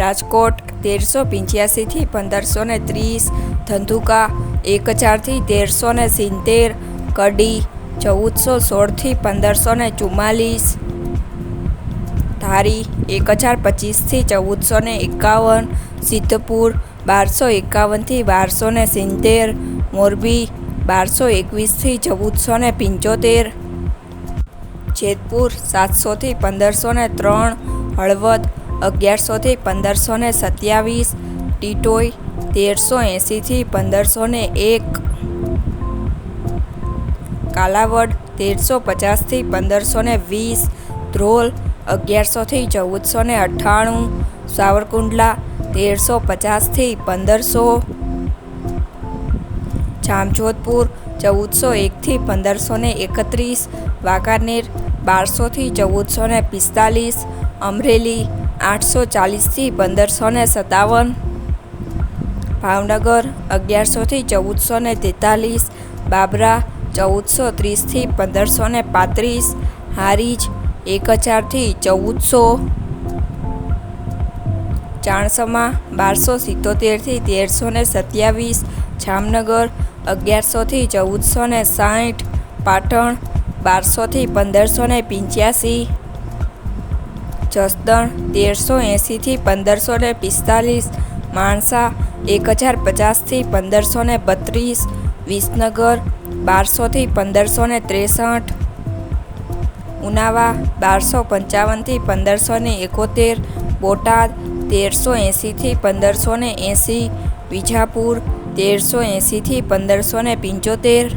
રાજકોટ તેરસો પંચ્યાસીથી પંદરસો ને ત્રીસ, ધંધુકા એક હજારથી તેરસો ને સિત્તેર, કડી ચૌદસો સોળથી પંદરસો ને ચુમ્માલીસ, ધારી એક હજાર પચીસથી ચૌદસો ને એકાવન, સિદ્ધપુર બારસો એકાવનથી બારસો ને સિત્તેર, મોરબી બારસો એકવીસથી ચૌદસો ને પંચોતેર, જેતપુર સાતસોથી પંદરસો ને ત્રણ, હળવદ અગિયારસોથી પંદરસો ને સત્યાવીસ ટીટોઈ તેરસો એંસીથી પંદરસો ને એક. કાલાવડ તેરસો પચાસથી પંદરસો ને વીસ. ધ્રોલ અગિયારસોથી ચૌદસો ને અઠ્ઠાણું. સાવરકુંડલા તેરસો પચાસથી પંદરસો. જામજોધપુર ચૌદસો એકથી પંદરસો ને એકત્રીસ. વાંકાનેર બારસોથી ચૌદસો ને પિસ્તાલીસ. અમરેલી આઠસો ચાલીસથી પંદરસો ને સત્તાવન. ભાવનગર અગિયારસોથી ચૌદસો ને તેતાલીસ. બાબરા ચૌદસો ત્રીસથી પંદરસો ને પાંત્રીસ. હારીજ એક હજારથી ચૌદસો. ચાણસમાં બારસો સિત્તોતેરથી તેરસો ને સત્યાવીસ. જામનગર અગિયારસોથી ચૌદસો ને સાઠ. પાટણ બારસોથી પંદરસો ને પંચ્યાસી. જસદણ, તેરસો એંસીથી પંદરસો ને પિસ્તાલીસ, માણસા, એક હજાર પચાસથી પંદરસો ને બત્રીસ, વિસનગર, બારસોથી પંદરસો ને ત્રેસઠ, ઉનાવા, બારસો પંચાવનથી પંદરસો ને એકોતેર, બોટાદ, તેરસો એંસીથી પંદરસો ને એંસી વિજાપુર, તેરસો એંસીથી પંદરસો ને પંચોતેર